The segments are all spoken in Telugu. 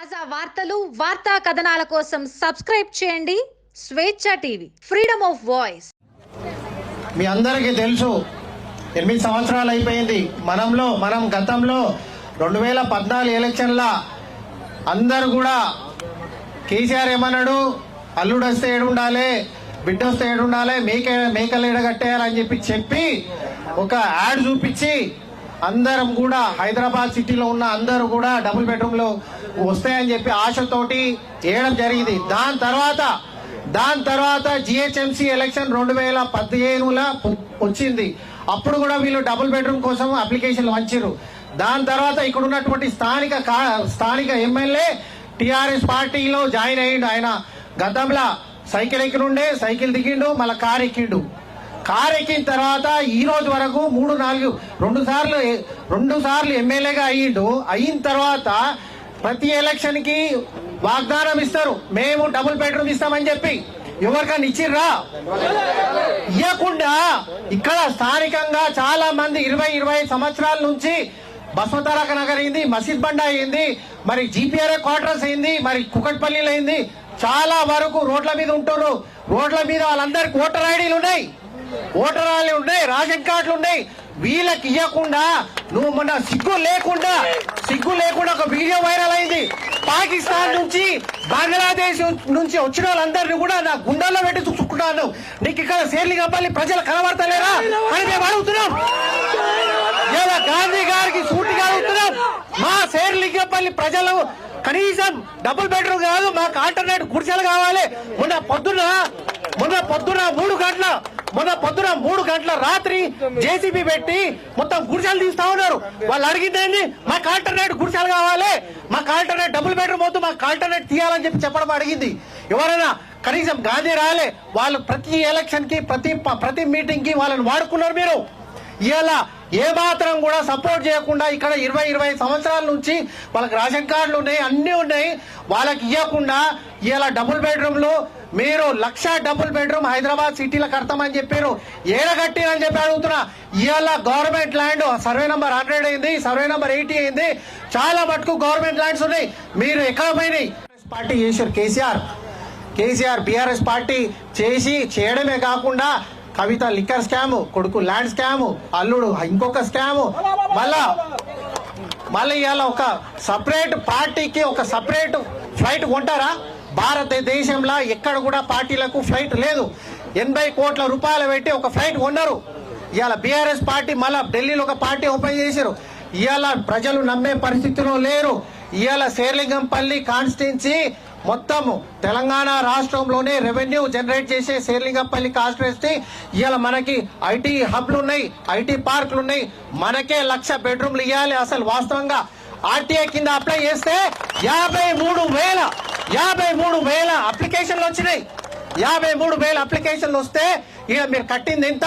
తాజా వార్తలు వార్తా కథనాల కోసం సబ్స్క్రైబ్ చేయండి Swecha TV freedom of voice. మీ అందరికీ తెలుసు ఎనిమిది సంవత్సరాలు అయిపోయింది. మనంలో మనం గతంలో రెండు వేల పద్నాలుగు ఎలక్షన్ల అందరు కూడా కేసీఆర్ ఏమన్నాడు? అల్లుడు వస్తే ఏడుండాలి బిడ్డ వస్తే ఏడుండాలి మేక మేకలు ఏడగట్టేయాలని చెప్పి చెప్పి ఒక యాడ్ చూపించి అందరం కూడా హైదరాబాద్ సిటీలో ఉన్న అందరూ కూడా డబుల్ బెడ్రూమ్లో వస్తాయని చెప్పి ఆశతోటి చేయడం జరిగింది. దాని తర్వాత దాని తర్వాత జిహెచ్ఎంసీ ఎలక్షన్ రెండు వేల పదిహేనుల వచ్చింది. అప్పుడు కూడా వీళ్ళు డబుల్ బెడ్రూమ్ కోసం అప్లికేషన్లు వంచారు దాని తర్వాత ఇక్కడ ఉన్నటువంటి స్థానిక కా- స్థానిక ఎమ్మెల్యే టిఆర్ఎస్ పార్టీలో జాయిన్ అయ్యిండు ఆయన. గతంలో సైకిల్ ఎక్కినుండే సైకిల్ దిగిండు మళ్ళీ కార్ ఎక్కిండు. కార్ ఎక్కిన తర్వాత ఈ రోజు వరకు మూడు నాలుగు రెండు సార్లు రెండు సార్లు ఎమ్మెల్యేగా అయ్యిండు. అయిన తర్వాత ప్రతి ఎలక్షన్కి వాగ్దానం ఇస్తారు. మేము డబుల్ బెడ్రూమ్ ఇస్తామని చెప్పి. ఎవరికైనా ఇచ్చిర్రా? ఇవ్వకుండా ఇక్కడ స్థానికంగా చాలా మంది ఇరవై ఇరవై సంవత్సరాల నుంచి బసవతారక నగర్ అయింది మసీద్ బండ అయింది మరి జీపీఆర్ఏ క్వార్టర్స్ అయింది మరి కుకట్పల్లిలో అయింది. చాలా వరకు రోడ్ల మీద ఉంటారు రోడ్ల మీద వాళ్ళందరికి ఓటర్ ఐడీలు ఉన్నాయి. ఓటరాలు ఉన్నాయి రాజన్ కార్డులు ఉన్నాయి. వీళ్ళకి ఇవ్వకుండా నువ్వు మన సిగ్గు లేకుండా సిగ్గు లేకుండా ఒక వీడియో వైరల్ అయింది. పాకిస్తాన్ నుంచి బంగ్లాదేశ్ నుంచి వచ్చిన వాళ్ళందరినీ కూడా నా గుండెల్లో పెట్టి చుట్టుకుంటాను. నీకు ఇక్కడ శేర్లింగపల్లి ప్రజలు కనబడతలేరా? అని మేము అడుగుతున్నాం. ఇలా గాంధీ గారికి సూటిగా అడుగుతున్నాం. మా శేర్లింగపల్లి ప్రజలు కనీసం డబుల్ బెడ్రూమ్ కాదు మాకు ఆల్టర్నేట్ కుర్చీలు కావాలి. మొన్న పొద్దున మొన్న పొద్దున మూడు గంటల మొన్న పొద్దున మూడు గంటల రాత్రి జేసీబీ పెట్టి మొత్తం గుడిసెలు తీస్తా ఉన్నారు. వాళ్ళు అడిగిందేంటి? మాకు ఆల్టర్నేట్ గుడిసెలు కావాలి. మాకు ఆల్టర్నేట్ డబుల్ బెడ్రూమ్ వద్దు మాకు ఆల్టర్నేట్ తీయాలని చెప్పి చెప్పడం అడిగింది. ఎవరైనా కనీసం గాంధీ రాలే వాళ్ళు ప్రతి ఎలక్షన్కి ప్రతి ప్రతి మీటింగ్కి వాళ్ళని వాడుకున్నారు మీరు. ఇలా ఏ మాత్రం కూడా సపోర్ట్ చేయకుండా ఇక్కడ ఇరవై ఇరవై సంవత్సరాల నుంచి వాళ్ళకి రేషన్ కార్డులు ఉన్నాయి అన్ని ఉన్నాయి. వాళ్ళకి ఇవ్వకుండా ఇలా డబుల్ బెడ్రూమ్లు మీరు లక్ష డబుల్ బెడ్రూమ్ హైదరాబాద్ సిటీలో కడతామని చెప్పారు. ఏడగట్టిరని చెప్పి అడుగుతున్నా. ఇవాళ government land survey number hundred అయింది సర్వే నంబర్ ఎయిటీ అయింది. చాలా మటుకు గవర్నమెంట్ ల్యాండ్స్ ఉన్నాయి. మీరు ఎక్కడ పోయినాయి? పార్టీ చేశారు కేసీఆర్. కేసీఆర్ బీఆర్ఎస్ పార్టీ చేసి చేయడమే కాకుండా కవిత లిక్కర్ స్కాము కొడుకు ల్యాండ్ స్కాము అల్లుడు ఇంకొక స్కాము. మళ్ళా మళ్ళీ ఇవాళ ఒక సపరేట్ పార్టీకి ఒక సపరేట్ ఫ్లైట్ కొంటారా? భారతదేశంలో ఎక్కడ కూడా పార్టీలకు ఫ్లైట్ లేదు. ఎనభై కోట్ల రూపాయలు పెట్టి ఒక ఫ్లైట్ కొన్నారు. ఇవాళ బీఆర్ఎస్ పార్టీ మళ్ళా ఢిల్లీలో ఒక పార్టీ ఓపెన్ చేశారు. ఇవాళ ప్రజలు నమ్మే పరిస్థితిలో లేరు. ఇవాళ శేర్లింగంపల్లి కాన్స్టిట్యున్సీ మొత్తం తెలంగాణ రాష్ట్రంలోనే రెవెన్యూ జనరేట్ చేసే శేర్లింగపల్లి కాన్స్టిట్యున్సీ ఇవాళ మనకి ఐటీ హబ్లు ఉన్నాయి ఐటీ పార్కులు ఉన్నాయి మనకే లక్ష బెడ్రూమ్లు ఇవ్వాలి అసలు వాస్తవంగా. ఆర్టీఐ కింద అప్లై చేస్తే యాభై మూడు వేల యాభై మూడు వేల అప్లికేషన్లు వచ్చినాయి. యాభై మూడు వేల అప్లికేషన్లు వస్తే ఇక మీరు కట్టింది ఎంత?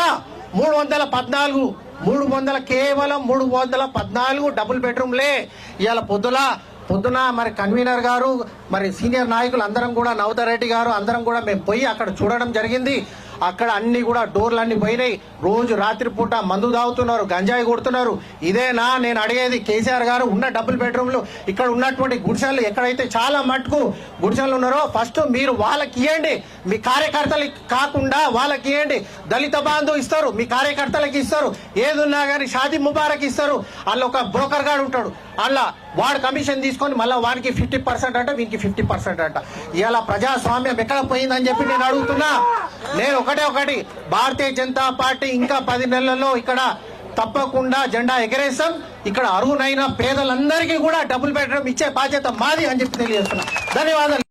మూడు వందల పద్నాలుగు. మూడు వందల కేవలం మూడు వందల పద్నాలుగు డబుల్ బెడ్రూమ్లే. ఇవాళ పొద్దుల పొద్దున మరి కన్వీనర్ గారు మరి సీనియర్ నాయకులు అందరం కూడా నవతారెడ్డి గారు అందరం కూడా మేము పోయి అక్కడ చూడడం జరిగింది. అక్కడ అన్ని కూడా డోర్లు పోయినాయి. రోజు రాత్రిపూట మందు తాగుతున్నారు గంజాయి కొడుతున్నారు. ఇదేనా? నేను అడిగేది కేసీఆర్ గారు ఉన్న డబుల్ బెడ్రూమ్లు ఇక్కడ ఉన్నటువంటి గుడిసెలు ఎక్కడైతే చాలా మటుకు గుడిసెలు ఉన్నారో ఫస్ట్ మీరు వాళ్ళకి ఇవ్వండి మీ కార్యకర్తలకి కాకుండా వాళ్ళకి ఇవ్వండి దళిత బాంధు ఇస్తారు మీ కార్యకర్తలకి ఇస్తారు. ఏది ఉన్నా కానీ షాదీ ముబారక్ ఇస్తారు. వాళ్ళు ఒక బ్రోకర్ గాడు ఉంటాడు. అలా వాడు కమిషన్ తీసుకొని మళ్ళీ వానికి ఫిఫ్టీ పర్సెంట్ అంట వీనికి ఫిఫ్టీ పర్సెంట్ అంట. ఇలా ప్రజాస్వామ్యం ఎక్కడ పోయిందని చెప్పి నేను అడుగుతున్నా. నేను ఒకటే ఒకటి. భారతీయ జనతా పార్టీ ఇంకా పది నెలల్లో ఇక్కడ తప్పకుండా జెండా ఎగరేస్తాం. ఇక్కడ అరువునైన పేదలందరికీ కూడా డబుల్ బెడ్రూమ్ ఇచ్చే బాధ్యత మాది అని చెప్పి తెలియజేస్తున్నా. ధన్యవాదాలు.